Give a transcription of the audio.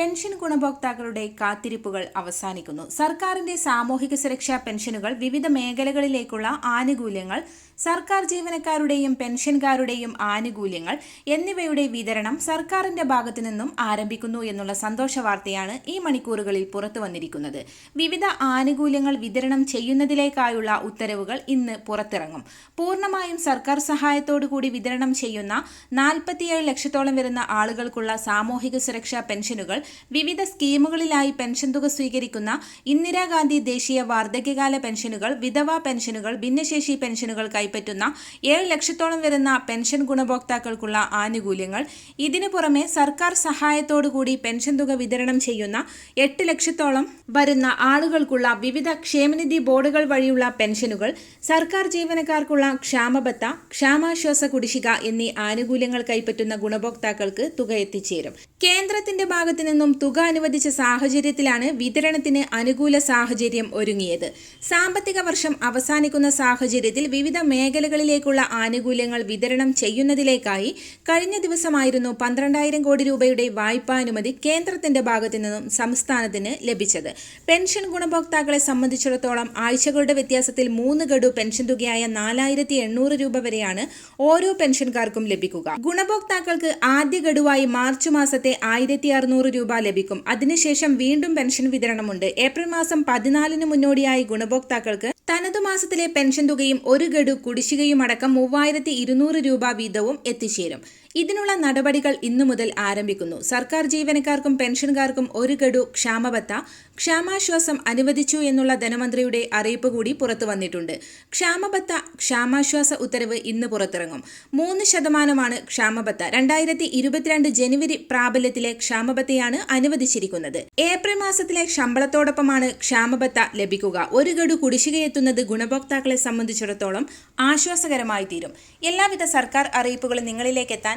Pension ഗുണഭോക്താക്കളുടെ കാത്തിരിപ്പുകൾ അവസാനിക്കുന്നു. സർക്കാരിന്റെ സാമൂഹിക സുരക്ഷാ പെൻഷനുകൾ വിവിധ മേഖലകളിലേക്കുള്ള ആനുകൂല്യങ്ങൾ സർക്കാർ ജീവനക്കാരുടെയും പെൻഷൻകാരുടെയും ആനുകൂല്യങ്ങൾ എന്നിവയുടെ വിതരണം സർക്കാരിന്റെ ഭാഗത്തു നിന്നും ആരംഭിക്കുന്നു എന്നുള്ള സന്തോഷ വാർത്തയാണ് ഈ മണിക്കൂറുകളിൽ പുറത്തു വന്നിരിക്കുന്നത്. വിവിധ ആനുകൂല്യങ്ങൾ വിതരണം ചെയ്യുന്നതിലേക്കായുള്ള ഉത്തരവുകൾ ഇന്ന് പുറത്തിറങ്ങും. പൂർണമായും സർക്കാർ സഹായത്തോടുകൂടി വിതരണം ചെയ്യുന്ന നാൽപ്പത്തിയേഴ് ലക്ഷത്തോളം വരുന്ന ആളുകൾക്കുള്ള സാമൂഹിക സുരക്ഷാ പെൻഷനുകൾ വിവിധ സ്കീമുകളിലായി പെൻഷൻ തുക സ്വീകരിക്കുന്ന ഇന്ദിരാഗാന്ധി ദേശീയ വാർദ്ധക്യകാല പെൻഷനുകൾ വിധവാ പെൻഷനുകൾ ഭിന്നശേഷി പെൻഷനുകൾ കൈപ്പറ്റുന്ന ഏഴ് ലക്ഷത്തോളം വരുന്ന പെൻഷൻ ഗുണഭോക്താക്കൾക്കുള്ള ആനുകൂല്യങ്ങൾ. ഇതിനു പുറമെ സർക്കാർ സഹായത്തോടുകൂടി പെൻഷൻ തുക വിതരണം ചെയ്യുന്ന എട്ട് ലക്ഷത്തോളം വരുന്ന ആളുകൾക്കുള്ള വിവിധ ക്ഷേമനിധി ബോർഡുകൾ വഴിയുള്ള പെൻഷനുകൾ സർക്കാർ ജീവനക്കാർക്കുള്ള ക്ഷാമബത്ത ക്ഷാമാശ്വാസ കുടിശ്ശിക എന്നീ ആനുകൂല്യങ്ങൾ കൈപ്പറ്റുന്ന ഗുണഭോക്താക്കൾക്ക് തുക എത്തിച്ചേരും. കേന്ദ്രത്തിന്റെ ഭാഗത്തു നിന്നും തുക അനുവദിച്ച സാഹചര്യത്തിലാണ് വിതരണത്തിന് അനുകൂല സാഹചര്യം ഒരുങ്ങിയത്. സാമ്പത്തിക വർഷം അവസാനിക്കുന്ന സാഹചര്യത്തിൽ വിവിധ മേഖലകളിലേക്കുള്ള ആനുകൂല്യങ്ങൾ വിതരണം ചെയ്യുന്നതിലേക്കായി കഴിഞ്ഞ ദിവസമായിരുന്നു പന്ത്രണ്ടായിരം കോടി രൂപയുടെ വായ്പാനുമതി കേന്ദ്രത്തിന്റെ ഭാഗത്തു നിന്നും സംസ്ഥാനത്തിന് ലഭിച്ചത്. പെൻഷൻ ഗുണഭോക്താക്കളെ സംബന്ധിച്ചിടത്തോളം ആഴ്ചകളുടെ വ്യത്യാസത്തിൽ മൂന്ന് ഗഡു പെൻഷൻ തുകയായ നാലായിരത്തി എണ്ണൂറ് രൂപ വരെയാണ് ഓരോ പെൻഷൻകാർക്കും ലഭിക്കുക. ഗുണഭോക്താക്കൾക്ക് ആദ്യ ഗഡുവായി മാർച്ച് മാസത്തെ ആയിരത്തി അറുന്നൂറ് രൂപ ലഭിക്കും. അതിനുശേഷം വീണ്ടും പെൻഷൻ വിതരണമുണ്ട്. ഏപ്രിൽ മാസം പതിനാലിന് മുന്നോടിയായി ഗുണഭോക്താക്കൾക്ക് തനതു മാസത്തിലെ പെൻഷൻ തുകയും ഒരു ഗഡു കുടിശ്ശികയും അടക്കം മൂവായിരത്തി രൂപ വീതവും എത്തിച്ചേരും. ഇതിനുള്ള നടപടികൾ ഇന്നു മുതൽ ആരംഭിക്കുന്നു. സർക്കാർ ജീവനക്കാർക്കും പെൻഷൻകാർക്കും ഒരു ഗഡു ക്ഷാമബത്ത. ക്ഷാമാശ്വാസം അനുവദിച്ചു എന്നുള്ള ധനമന്ത്രിയുടെ അറിയിപ്പ് കൂടി പുറത്തു വന്നിട്ടുണ്ട്. ക്ഷാമബത്ത ക്ഷാമാശ്വാസ ഉത്തരവ് ഇന്ന് പുറത്തിറങ്ങും. മൂന്ന് ശതമാനമാണ് ക്ഷാമബത്ത. രണ്ടായിരത്തി ഇരുപത്തിരണ്ട് ജനുവരി പ്രാബല്യത്തിലെ ക്ഷാമബത്തയാണ് അനുവദിച്ചിരിക്കുന്നത്. ഏപ്രിൽ മാസത്തിലെ ശമ്പളത്തോടൊപ്പമാണ് ക്ഷാമബത്ത ലഭിക്കുക. ഒരു ഗഡു കുടിശ്ശികയെത്തുന്നത് ഗുണഭോക്താക്കളെ സംബന്ധിച്ചിടത്തോളം ആശ്വാസകരമായി തീരും എല്ലാവിധ സർക്കാർ അറിയിപ്പുകളും നിങ്ങളിലേക്ക് എത്താൻ